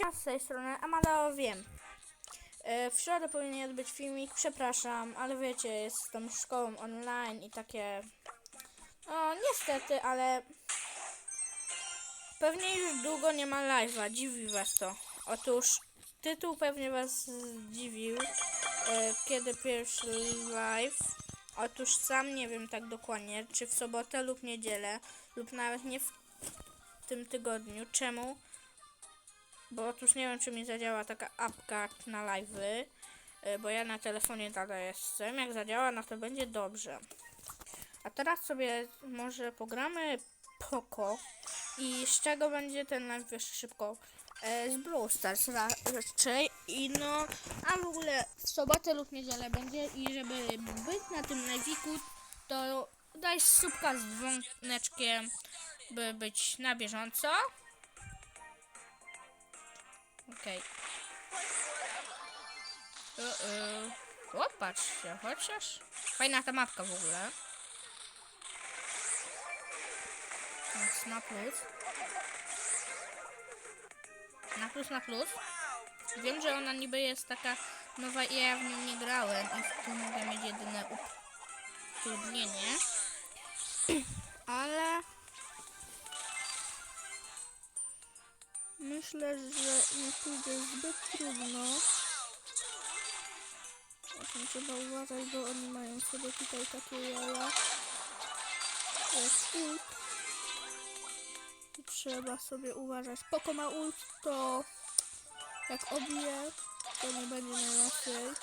Cześć, z tej strony Amada, wiem. E, W środę powinien być filmik, przepraszam, ale wiecie, jest z tą szkołą online i takie... No, niestety, ale... Pewnie już długo nie ma live'a, dziwi was to. Otóż, tytuł pewnie was zdziwił, e, kiedy pierwszy live. Otóż sam nie wiem tak dokładnie, czy w sobotę lub niedzielę, lub nawet nie w tym tygodniu. Czemu? Bo otóż nie wiem, czy mi zadziała taka apka na live'y, y, bo ja na telefonie dalej jestem. Jak zadziała, no to będzie dobrze. A teraz sobie może pogramy Poco i z czego będzie ten live jeszcze szybko? E, z Brawl Stars ra- raczej i no, a w ogóle w sobotę lub niedzielę będzie i żeby być na tym live'iku, to daj subka z dzwoneczkiem, by być na bieżąco. Okej. Okay. O, patrzcie, chociaż. Fajna ta mapka w ogóle. Na plus. Na plus, na plus. Wiem, że ona niby jest taka nowa i ja w niej nie grałem i tym mogę mieć jedyne utrudnienie. Ale Myślę, że nie pójdzie zbyt trudno. Tym trzeba uważać, bo oni mają sobie tutaj takie jaja. Jak ult. I trzeba sobie uważać. Poko ma ult, to jak obije, to nie będzie najłatwiej.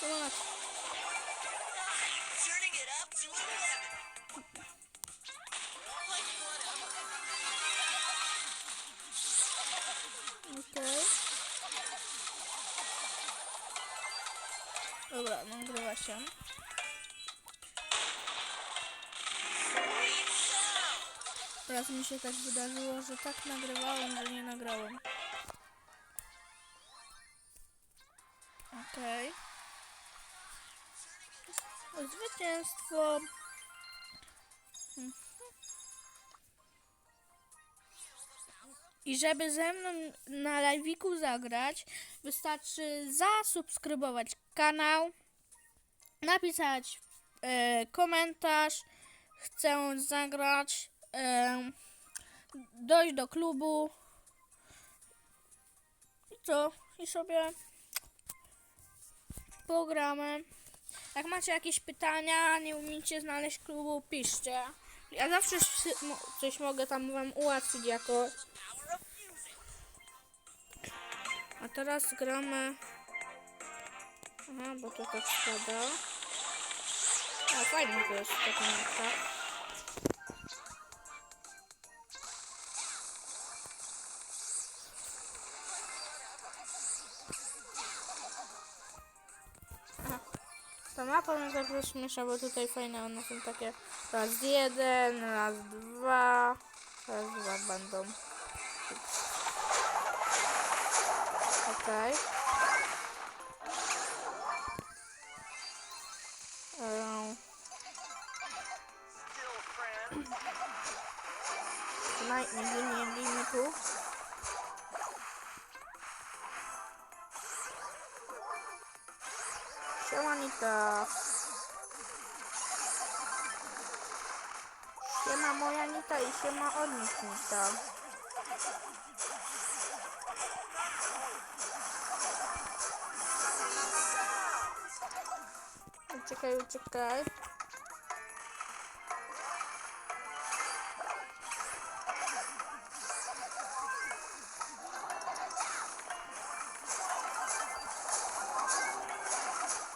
To ma Dobra, nagrywa się. Teraz mi się tak wydarzyło, że tak nagrywałem, że nie nagrałem. Okej. Zwycięstwo. I żeby ze mną na live'iku zagrać, wystarczy zasubskrybować kanał, napisać e, komentarz, chcę zagrać, e, dojść do klubu i co? I sobie pogramy. Jak macie jakieś pytania, nie umiecie znaleźć klubu, piszcie. Ja zawsze coś mogę tam wam ułatwić jako A teraz gramy. Aha, bo to tak spada. A fajnie to jest taka mapka. Ta mapa mnie zawsze śmiesza, bo tutaj fajne one są takie raz jeden, raz dwa, raz dwa będą. Okej. Ehm. Naj, nie, nie, nie, nie, nie tu. Siemanita. Siema moja Nita i siema Nita. Uciekaj, uciekaj.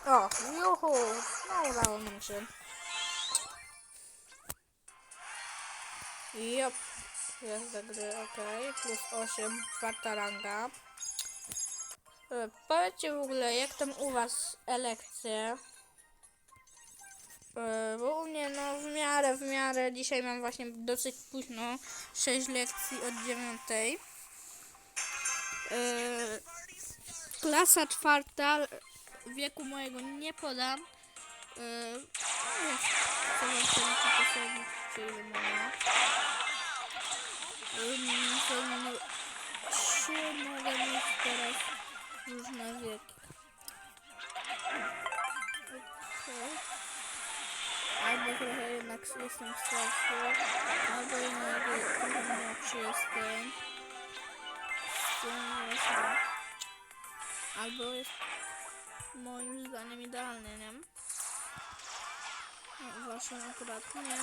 O, juhu! No, udało nam się. Jop. Jest do gry, ok. Plus 8, czwarta ranga. E, Powiedzcie w ogóle, jak tam u was elekcje? E, Bo u mnie, no w miarę, w miarę. Dzisiaj mam właśnie dosyć późno 6 lekcji od 9. E, Klasa czwarta, wieku mojego nie podam. E, no, Co wam czy ile trzy mogę mieć teraz różne wieki. Okej. Trochę jednak jestem starszy, albo jednak trochę młodszy jestem. Właśnie. Albo jest moim zdaniem idealny, nie? No, waszym akurat nie.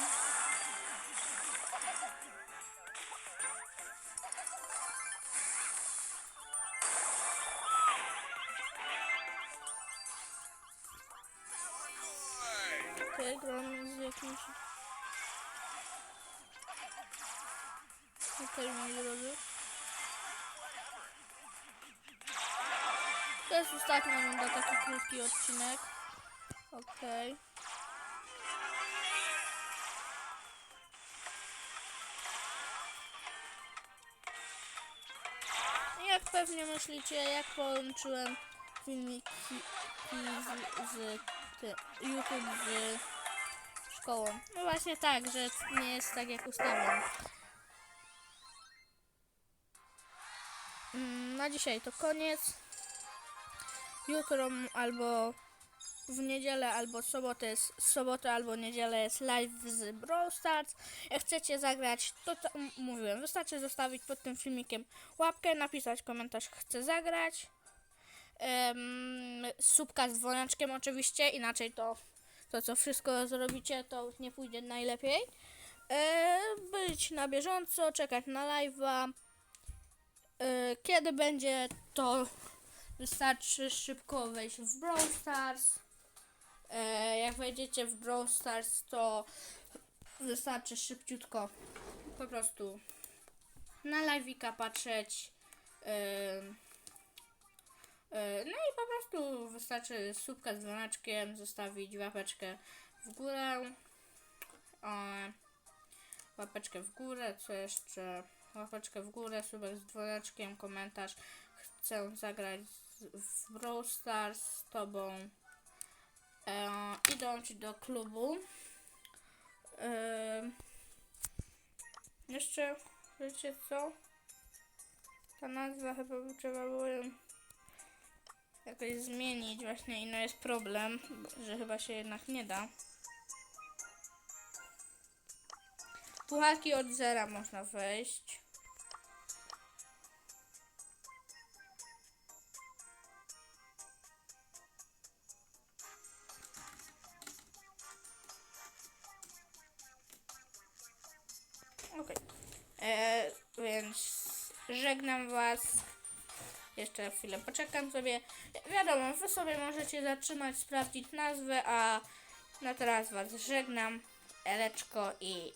Okej, gramy z jakimś... Okej, moi drodzy. To jest ostatnia runda, taki krótki odcinek. Okej. Jak pewnie myślicie, jak połączyłem filmiki z, z ty, YouTube z No właśnie tak, że nie jest tak jak ustawiam. Mm, Na dzisiaj to koniec. Jutro albo w niedzielę albo sobotę jest sobotę albo niedzielę jest live z Brawl Stars. Jak chcecie zagrać, to, to mówiłem, wystarczy zostawić pod tym filmikiem łapkę, napisać komentarz chcę zagrać. Um, subka z dzwoneczkiem oczywiście, inaczej to to co wszystko zrobicie to nie pójdzie najlepiej. E, być na bieżąco, czekać na live'a. E, kiedy będzie to wystarczy szybko wejść w Brawl Stars. E, jak wejdziecie w Brawl Stars, to wystarczy szybciutko po prostu na live'ika patrzeć. E, no i po prostu wystarczy słupka z dzwoneczkiem, zostawić łapeczkę w górę. E, łapeczkę w górę, co jeszcze? Łapeczkę w górę, słupek z dzwoneczkiem, komentarz. Chcę zagrać w Brawl Stars z tobą e, i dołączyć do klubu. E, jeszcze, wiecie co? Ta nazwa chyba by trzeba było jakoś zmienić. Właśnie i no jest problem, że chyba się jednak nie da. Pucharki od zera można wejść. Okej. E, Więc żegnam Was. Jeszcze chwilę poczekam sobie. Wiadomo, Wy sobie możecie zatrzymać, sprawdzić nazwę, a na teraz Was żegnam. Eleczko i